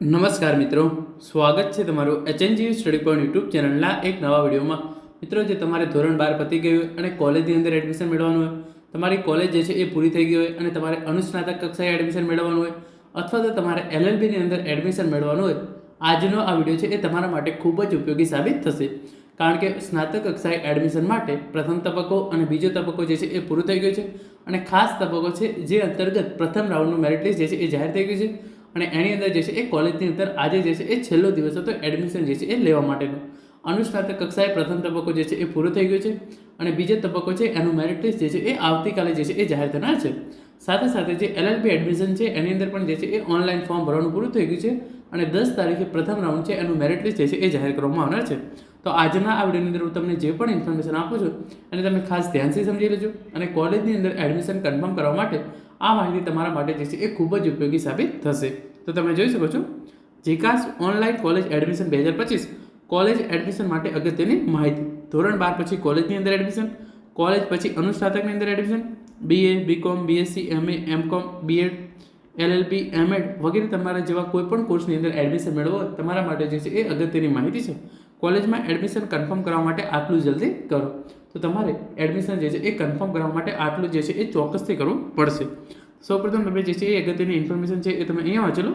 નમસ્કાર મિત્રો, સ્વાગત છે તમારું એચએનજી સ્ટડી પોઈન્ટ યુટ્યુબ ચેનલના એક નવા વિડીયોમાં. મિત્રો, જે તમારે ધોરણ બાર પતી ગયું હોય અને કોલેજની અંદર એડમિશન મેળવવાનું હોય, તમારી કોલેજ જે છે એ પૂરી થઈ ગઈ હોય અને તમારે અનુસ્નાતક કક્ષાએ એડમિશન મેળવવાનું હોય, અથવા તો તમારે એલએલબીની અંદર એડમિશન મેળવવાનું હોય, આજનો આ વીડિયો છે એ તમારા માટે ખૂબ જ ઉપયોગી સાબિત થશે. કારણ કે સ્નાતક કક્ષાએ એડમિશન માટે પ્રથમ તબક્કો અને બીજો તબક્કો જે છે એ પૂરો થઈ ગયો છે અને ખાસ તબક્કો છે જે અંતર્ગત પ્રથમ રાઉન્ડનું મેરિટ લિસ્ટ જે છે એ જાહેર થઈ ગયું છે. અને એની અંદર જે છે એ કોલેજની અંદર આજે જે છે એ છેલ્લો દિવસ હતો એડમિશન જે છે એ લેવા માટેનો. અનુસ્નાતક કક્ષાએ પ્રથમ તબક્કો જે છે એ પૂરો થઈ ગયો છે અને બીજો તબક્કો છે એનું મેરિટ લિસ્ટ જે છે એ આવતીકાલે જે છે એ જાહેર થનાર છે. સાથે સાથે જે એલએલબી એડમિશન છે એની અંદર પણ જે છે એ ઓનલાઈન ફોર્મ ભરવાનું પૂરું થઈ ગયું છે અને દસ તારીખે પ્રથમ રાઉન્ડ છે એનું મેરિટ લિસ્ટ જે છે એ જાહેર કરવામાં આવનાર છે. તો આજના આ વિડીયોની અંદર હું તમને જે પણ ઇન્ફોર્મેશન આપું છું એને તમે ખાસ ધ્યાનથી સમજી લેજો અને કોલેજની અંદર એડમિશન કન્ફર્મ કરવા માટે આ માહિતી તમારા માટે જે છે એ ખૂબ જ ઉપયોગી સાબિત થશે. તો તમે જોઈ શકો છો, જીકાસ ઓનલાઈન કોલેજ એડમિશન બે હજાર પચીસ. કોલેજ એડમિશન માટે અગત્યની માહિતી. ધોરણ બાર પછી કોલેજની અંદર એડમિશન, કોલેજ પછી અનુસ્નાતકની અંદર admission BA BCom BSc MA MCom BEd LLB MEd વગેરે તમારા જેવા કોઈપણ કોર્સની અંદર એડમિશન મેળવો તમારા માટે જે છે એ અગત્યની માહિતી છે. કોલેજમાં એડમિશન કન્ફર્મ કરવા માટે આટલું જલ્દી કરો. તો તમારે એડમિશન જે છે એ કન્ફર્મ કરવા માટે આટલું જે છે એ ચોક્કસથી કરવું પડશે. સૌપ્રથમ તમે જે છે એ અગત્યની ઇન્ફોર્મેશન છે એ તમે અહીંયા વાંચેલો.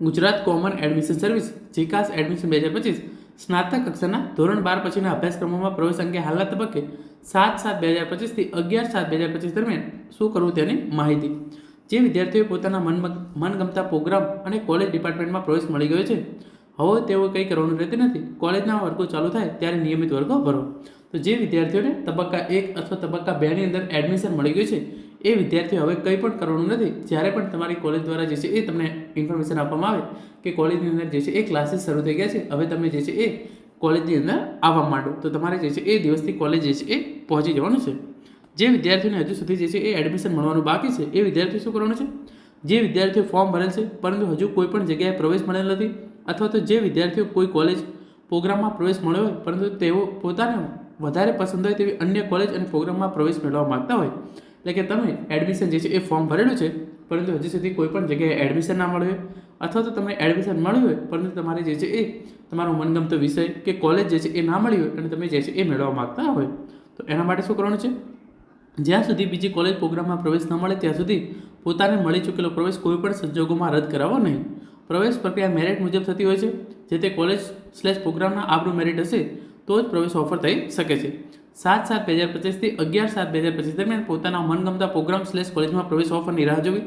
ગુજરાત કોમન એડમિશન સર્વિસ જીકાસ એડમિશન બે હજાર પચીસ, સ્નાતક કક્ષાના ધોરણ બાર પછીના અભ્યાસક્રમોમાં પ્રવેશ અંગે હાલના તબક્કે સાત સાત બે હજાર પચીસથી અગિયાર સાત બે હજાર પચીસ દરમિયાન શું કરવું તેની માહિતી. જે વિદ્યાર્થીઓ પોતાના મન મનગમતા પ્રોગ્રામ અને કોલેજ ડિપાર્ટમેન્ટમાં પ્રવેશ મળી ગયો છે. હવે તેઓ કંઈ કરવાનું રહેતું નથી. કોલેજના વર્ગો ચાલુ થાય ત્યારે નિયમિત વર્ગો ભરો. તો જે વિદ્યાર્થીઓને તબક્કા એક અથવા તબક્કા બેની અંદર એડમિશન મળી ગયું છે, એ વિદ્યાર્થીઓ હવે કંઈ પણ કરવાનું નથી. જ્યારે પણ તમારી કોલેજ દ્વારા જે છે એ તમને ઇન્ફોર્મેશન આપવામાં આવે કે કોલેજની અંદર જે છે એ ક્લાસીસ શરૂ થઈ ગયા છે, હવે તમે જે છે એ કોલેજની અંદર આવવા માંડો. તો તમારે જે છે એ દિવસથી કોલેજ જે છે એ પહોંચી જવાનું છે. જે વિદ્યાર્થીઓને હજુ સુધી જે છે એ એડમિશન મળવાનું બાકી છે, એ વિદ્યાર્થી શું કરવાનું છે? જે વિદ્યાર્થીઓ ફોર્મ ભરેલ છે, પરંતુ હજુ કોઈ પણ જગ્યાએ પ્રવેશ મળેલ નથી, અથવા તો જે વિદ્યાર્થીઓ કોઈ કોલેજ પ્રોગ્રામમાં પ્રવેશ મળ્યો હોય, પરંતુ તેઓ પોતાને વધારે પસંદ હોય તેવી અન્ય કોલેજ અને પ્રોગ્રામમાં પ્રવેશ મેળવવા માગતા હોય. એટલે કે તમે એડમિશન જે છે એ ફોર્મ ભરેલું છે, પરંતુ હજી સુધી કોઈ પણ જગ્યાએ એડમિશન ના મળ્યું અથવા તો તમને એડમિશન મળ્યું હોય, પરંતુ તમારે જે છે એ તમારો મનગમતો વિષય કે કોલેજ જે છે એ ના મળી હોય અને તમે જે છે એ મેળવવા માગતા હોય. તો એના માટે શું કરવાનું છે? જ્યાં સુધી બીજી કોલેજ પ્રોગ્રામમાં પ્રવેશ ન મળે, ત્યાં સુધી પોતાને મળી ચૂકેલો પ્રવેશ કોઈપણ સંજોગોમાં રદ કરાવવો નહીં. પ્રવેશ પ્રક્રિયા મેરિટ મુજબ થતી હોય છે, જે તે કોલેજ સ્લેશ પ્રોગ્રામના આપણું મેરિટ હશે તો જ પ્રવેશ ઓફર થઈ શકે છે. સાત સાત બે હજાર પચીસથી અગિયાર સાત બે હજાર પચીસ દરમિયાન પોતાના મનગમતા પ્રોગ્રામ સ્લેશ કોલેજમાં પ્રવેશ ઓફરની રાહ જોવી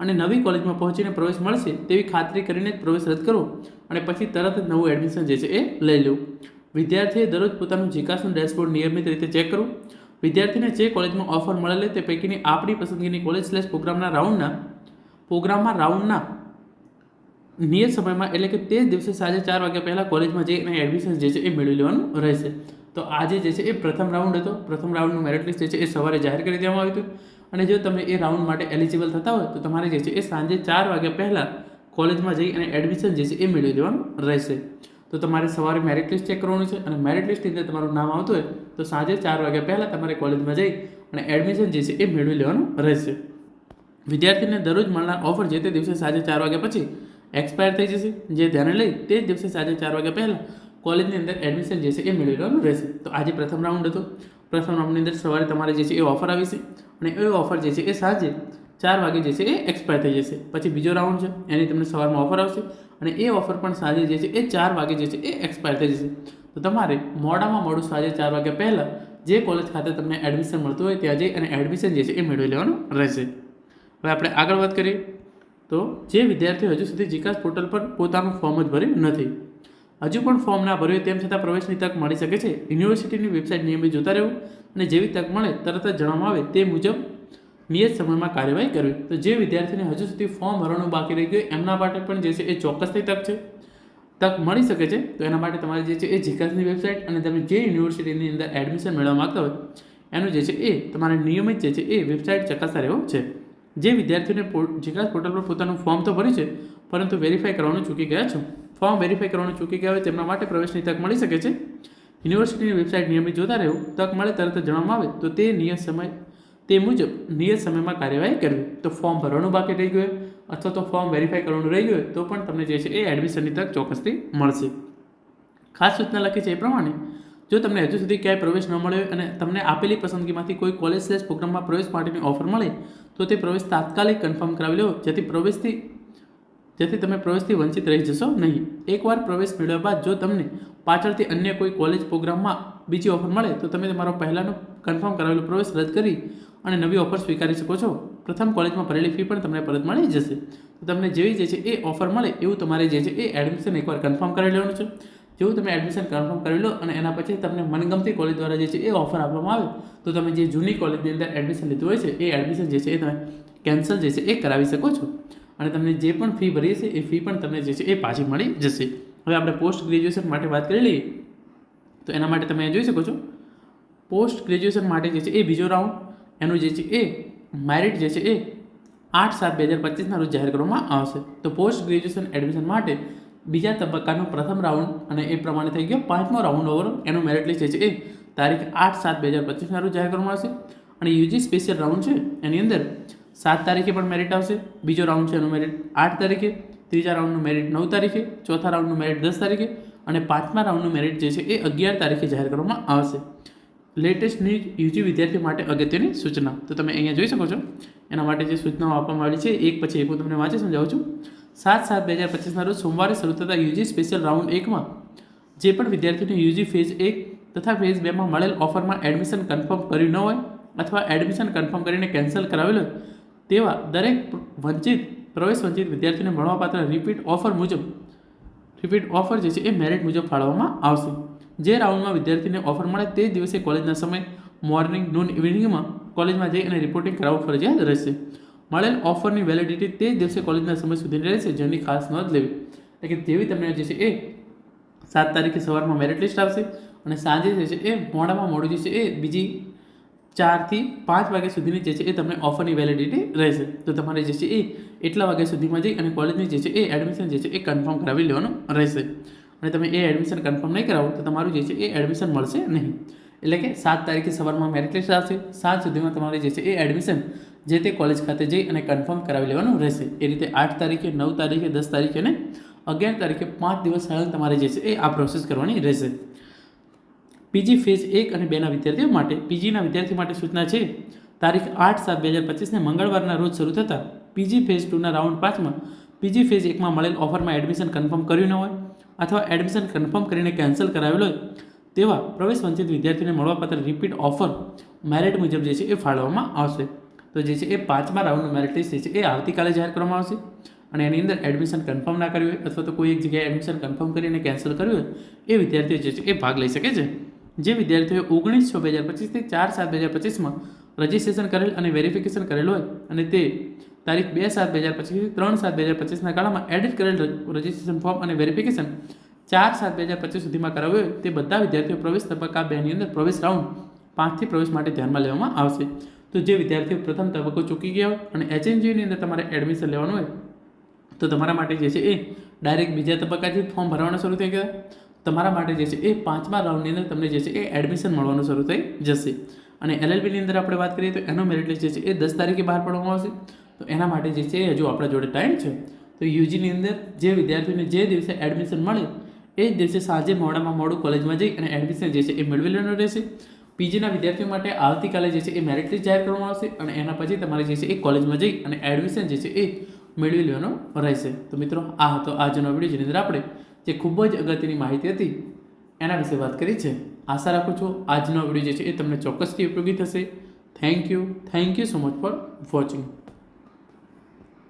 અને નવી કોલેજમાં પહોંચીને પ્રવેશ મળશે તેવી ખાતરી કરીને જ પ્રવેશ રદ કરો અને પછી તરત જ નવું એડમિશન જે છે એ લઈ લેવું. વિદ્યાર્થીએ દરરોજ પોતાનું જીકાસનું ડેશબોર્ડ નિયમિત રીતે ચેક કરવું. વિદ્યાર્થીને જે કોલેજમાં ઓફર મળેલી તે પૈકીની આપણી પસંદગીની કોલેજ સ્લેશ પ્રોગ્રામના રાઉન્ડના પ્રોગ્રામમાં રાઉન્ડના નિયત સમયમાં એટલે કે તે જ દિવસે સાંજે ચાર વાગ્યા પહેલાં કોલેજમાં જઈ અને એડમિશન જે છે એ મેળવી લેવાનું રહેશે. તો આજે જે છે એ પ્રથમ રાઉન્ડ હતો. પ્રથમ રાઉન્ડનું મેરિટ લિસ્ટ જે છે એ સવારે જાહેર કરી દેવામાં આવ્યું હતું. અને જો તમે એ રાઉન્ડ માટે એલિજિબલ થતા હોય તો તમારે જે છે એ સાંજે ચાર વાગ્યા પહેલાં કોલેજમાં જઈ અને એડમિશન જે છે એ મેળવી લેવાનું રહેશે. તો તમારે સવારે મેરિટ લિસ્ટ ચેક કરવાનું છે અને મેરિટ લિસ્ટની અંદર તમારું નામ આવતું હોય તો સાંજે ચાર વાગ્યા પહેલાં તમારે કોલેજમાં જઈ અને એડમિશન જે છે એ મેળવી લેવાનું રહેશે. વિદ્યાર્થીને દરરોજ મળનાર ઓફર જે તે દિવસે સાંજે ચાર વાગ્યા પછી એક્સપાયર થઈ જશે. જે ધ્યાને લઈ તે દિવસે સાંજે ચાર વાગ્યા પહેલાં કોલેજની અંદર એડમિશન જે છે એ મેળવી લેવાનું રહેશે. તો આજે પ્રથમ રાઉન્ડ હતો. પ્રથમ રાઉન્ડની અંદર સવારે તમારે જે છે એ ઓફર આવી છે. અને એ ઓફર જે છે એ સાંજે ચાર વાગે જે છે એ એક્સપાયર થઈ જશે. પછી બીજો રાઉન્ડ છે. એની તમને સવારમાં ઓફર આવશે. અને એ ઓફર પણ સાંજે જે છે એ ચાર વાગે જે છે એ એક્સપાયર થઈ જશે. તો તમારે મોડામાં મોડું સાંજે ચાર વાગ્યા પહેલાં જે કોલેજ ખાતે તમને એડમિશન મળતું હોય ત્યાં જઈ અને એડમિશન જે છે એ મેળવી લેવાનું રહેશે. હવે આપણે આગળ વાત કરીએ. તો જે વિદ્યાર્થીઓ હજુ સુધી જીકાસ પોર્ટલ પર પોતાનું ફોર્મ જ ભર્યું નથી. હજુ પણ ફોર્મ ના ભર્યું તેમ છતાં પ્રવેશની તક મળી શકે છે. યુનિવર્સિટીની વેબસાઇટ નિયમિત જોતા રહેવું અને જેવી તક મળે તરત જ જણાવવામાં આવે તે મુજબ નિયત સમયમાં કાર્યવાહી કરવી. તો જે વિદ્યાર્થીને હજુ સુધી ફોર્મ ભરવાનું બાકી રહી ગયું, એમના માટે પણ જે છે એ ચોક્કસથી તક છે. તક મળી શકે છે. તો એના માટે તમારે જે છે એ જીકાસની વેબસાઇટ અને તમે જે યુનિવર્સિટીની અંદર એડમિશન મેળવવા માગતા હોય, એનું જે છે એ તમારે નિયમિત જે છે એ વેબસાઇટ ચકાસતા રહેવો છે. જે વિદ્યાર્થીઓને જીકાસ પોર્ટલ પર પોતાનું ફોર્મ તો ભર્યું છે, પરંતુ વેરીફાઈ કરવાનું ચૂકી ગયા છો. ફોર્મ વેરીફાઈ કરવાનું ચૂકી ગયા હોય તેમના માટે પ્રવેશની તક મળી શકે છે. યુનિવર્સિટીની વેબસાઇટ નિયમિત જોતા રહેવું, તક મળે તરત જણાવવામાં આવે, તો તે નિયત સમય, તે મુજબ નિયત સમયમાં કાર્યવાહી કરવી. તો ફોર્મ ભરવાનું બાકી રહી ગયું અથવા તો ફોર્મ વેરીફાઈ કરવાનું રહી ગયું તો પણ તમને જે છે એ એડમિશનની તક ચોક્કસથી મળશે. ખાસ સૂચના લખી છે એ પ્રમાણે જો તમને હજુ સુધી ક્યાંય પ્રવેશ ન મળ્યો અને તમને આપેલી પસંદગીમાંથી કોઈ કોલેજ સ્લેશ પ્રોગ્રામમાં પ્રવેશ માટેની ઓફર મળે, તો તે પ્રવેશ તાત્કાલિક કન્ફર્મ કરાવી લો, જેથી પ્રવેશથી, જેથી તમે પ્રવેશથી વંચિત રહી જશો નહીં. એકવાર પ્રવેશ મેળવ્યા બાદ જો તમને પાછળથી અન્ય કોઈ કોલેજ પ્રોગ્રામમાં બીજી ઓફર મળે, તો તમે તમારો પહેલાંનો કન્ફર્મ કરાવેલો પ્રવેશ રદ કરી અને નવી ઓફર સ્વીકારી શકો છો. પ્રથમ કોલેજમાં ભરેલી ફી પણ તમને પરત મળી જશે. તો તમને જેવી જે છે એ ઓફર મળે, એવું તમારે જે છે એ એડમિશન એકવાર કન્ફર્મ કરાવી લેવાનું છે. જેવું તમે એડમિશન કન્ફર્મ કરી લો અને એના પછી તમને મનગમતી કોલેજ દ્વારા જે છે એ ઓફર આપવામાં આવે. તો તમે જે જૂની કોલેજની અંદર એડમિશન લીધું હોય છે, એ એડમિશન જે છે એ તમે કેન્સલ જે છે એ કરાવી શકો છો. અને તમને જે પણ ફી ભરી છે એ ફી પણ તમને જે છે એ પાછી મળી જશે. હવે આપણે પોસ્ટ ગ્રેજ્યુએશન માટે વાત કરી લઈએ. તો એના માટે તમે જોઈ શકો છો. પોસ્ટ ગ્રેજ્યુએશન માટે જે છે એ બીજો રાઉન્ડ એનું જે છે એ મેરિટ જે છે એ આઠ સાત બે હજાર પચીસના રોજ જાહેર કરવામાં આવશે. તો પોસ્ટ ગ્રેજ્યુએશન એડમિશન માટે બીજા તબક્કાનો પ્રથમ રાઉન્ડ અને એ પ્રમાણે થઈ ગયો પાંચમો રાઉન્ડ ઓવર. એનું મેરિટ લિસ્ટ છે એ તારીખ આઠ સાત બે હજાર પચીસના રોજ જાહેર કરવામાં આવશે. અને યુજી સ્પેશિયલ રાઉન્ડ છે એની અંદર સાત તારીખે પણ મેરિટ આવશે. બીજો રાઉન્ડ છે એનું મેરિટ આઠ તારીખે. ત્રીજા રાઉન્ડનું મેરિટ નવ તારીખે. ચોથા રાઉન્ડનું મેરિટ દસ તારીખે. અને પાંચમા રાઉન્ડનું મેરિટ જે છે એ અગિયાર તારીખે જાહેર કરવામાં આવશે. લેટેસ્ટ ન્યૂઝ યુજી વિદ્યાર્થીઓ માટે અગત્યની સૂચના. તો તમે અહીંયા જોઈ શકો છો. એના માટે જે સૂચનાઓ આપવામાં આવી છે, એક પછી એક હું તમને વાંચી સમજાવું છું. સાત સાત બે હજાર પચીસના રોજ સોમવારે શરૂ થતા યુજી સ્પેશિયલ રાઉન્ડ એકમાં જે પણ વિદ્યાર્થીઓને યુજી ફેઝ એક તથા ફેઝ બેમાં મળેલ ઓફરમાં એડમિશન કન્ફર્મ કર્યું ન હોય અથવા એડમિશન કન્ફર્મ કરીને કેન્સલ કરાવેલ તેવા દરેક વંચિત, પ્રવેશ વંચિત વિદ્યાર્થીઓને મળવાપાત્ર રિપીટ ઓફર મુજબ રિપીટ ઓફર જે છે એ મેરિટ મુજબ ફાળવવામાં આવશે. જે રાઉન્ડમાં વિદ્યાર્થીને ઓફર મળે તે દિવસે કોલેજના સમય મોર્નિંગ નૂન ઇવનિંગમાં કોલેજમાં જઈ અને રિપોર્ટિંગ કરાવવું ફરજિયાત રહેશે. મળેલ ઓફરની વેલિડિટી તે દિવસે કોલેજના સમય સુધીની રહેશે, જેની ખાસ નોંધ લેવી. એટલે કે જેવી તમને જે છે એ સાત તારીખે સવારમાં મેરિટ લિસ્ટ આવશે અને સાંજે જે છે એ મોડામાં મોડું જે છે એ બીજી ચારથી પાંચ વાગ્યા સુધીની જે છે એ તમને ઓફરની વેલિડિટી રહેશે. તો તમારે જે છે એ એટલા વાગ્યા સુધીમાં જઈ અને કોલેજની જે છે એ એડમિશન જે છે એ કન્ફર્મ કરાવી લેવાનું રહેશે. અને તમે એ એડમિશન કન્ફર્મ નહીં કરાવો તો તમારું જે છે એ એડમિશન મળશે નહીં. એટલે કે સાત તારીખે સવારમાં મેરિટ લિસ્ટ આવશે. સાત સુધીમાં તમારે જે છે એ એડમિશન જે તે કોલેજ ખાતે જઈ અને કન્ફર્મ કરાવી લેવાનું રહેશે. એ રીતે આઠ તારીખે, નવ તારીખે, દસ તારીખે અને અગિયાર તારીખે પાંચ દિવસ સળંગ તમારે જે છે એ આ પ્રોસેસ કરવાની રહેશે. પીજી ફેઝ એક અને બેના વિદ્યાર્થીઓ માટે પીજીના વિદ્યાર્થી માટે સૂચના છે, તારીખ આઠ સાત બે હજાર પચીસને મંગળવારના રોજ શરૂ થતાં. પીજી ફેઝ ટુના રાઉન્ડ પાંચમાં, પીજી ફેઝ એકમાં મળેલ ઓફરમાં એડમિશન કન્ફર્મ કર્યું ન હોય અથવા એડમિશન કન્ફર્મ કરીને કેન્સલ કરાવેલો હોય, તેવા પ્રવેશ વંચિત વિદ્યાર્થીને મળવાપાત્ર રિપીટ ઓફર મેરિટ મુજબ જે છે એ ફાળવવામાં આવશે. તો જે છે એ પાંચમા રાઉન્ડનું મેરિટ લિસ્ટ જે છે એ આવતીકાલે જાહેર કરવામાં આવશે. અને એની અંદર એડમિશન કન્ફર્મ ના કર્યું હોય અથવા તો કોઈ એક જગ્યાએ એડમિશન કન્ફર્મ કરીને કેન્સલ કર્યું હોય, એ વિદ્યાર્થીઓ જે છે એ ભાગ લઈ શકે છે. જે વિદ્યાર્થીઓએ ઓગણીસ છ બે હજાર પચીસથી ચાર સાત બે હજાર પચીસમાં રજિસ્ટ્રેશન કરેલ અને વેરિફિકેશન કરેલ હોય અને તે તારીખ બે સાત બે હજાર પચીસથી ત્રણ સાત બે હજાર પચીસના ગાળામાં એડિટ કરેલ રજિસ્ટ્રેશન ફોર્મ અને વેરિફિકેશન ચાર સાત બે હજાર પચીસ સુધીમાં કરાવ્યું હોય, તે બધા વિદ્યાર્થીઓ પ્રવેશ તબક્કા બેની અંદર પ્રવેશ રાઉન્ડ પાંચથી પ્રવેશ માટે ધ્યાનમાં લેવામાં આવશે. તો જે વિદ્યાર્થીઓ પ્રથમ તબક્કો ચૂકી ગયા હોય અને એચએનજીની અંદર તમારે એડમિશન લેવાનું હોય, તો તમારા માટે જે છે એ ડાયરેક્ટ બીજા તબક્કાથી ફોર્મ ભરવાના શરૂ થઈ ગયા. તમારા માટે જે છે એ પાંચમા રાઉન્ડની અંદર તમને જે છે એ એડમિશન મળવાનું શરૂ થઈ જશે. અને એલએલબીની અંદર આપણે વાત કરીએ તો એનો મેરિટ લિસ્ટ જે છે એ દસ તારીખે બહાર પાડવામાં આવશે. તો એના માટે જે છે હજુ આપણા જોડે ટાઈમ છે. તો યુજીની અંદર જે વિદ્યાર્થીઓને જે દિવસે એડમિશન મળે, એ જ દિવસે સાંજે મોડામાં મોડું કોલેજમાં જઈ અને એડમિશન જે છે એ મેળવી લેવાનું રહેશે. પીજીના વિદ્યાર્થીઓ માટે આવતીકાલે જે છે એ મેરિટ લિસ્ટ જાહેર કરવામાં આવશે અને એના પછી તમારે જે છે એ કોલેજમાં જઈ અને એડમિશન જે છે એ મેળવી લેવાનો રહેશે. તો મિત્રો, આ હતો આજનો વીડિયો જેની અંદર આપણે જે ખૂબ જ અગત્યની માહિતી હતી એના વિશે વાત કરી છે. આશા રાખું છું આજનો વીડિયો જે છે એ તમને ચોક્કસથી ઉપયોગી થશે. Thank you thank you so much for watching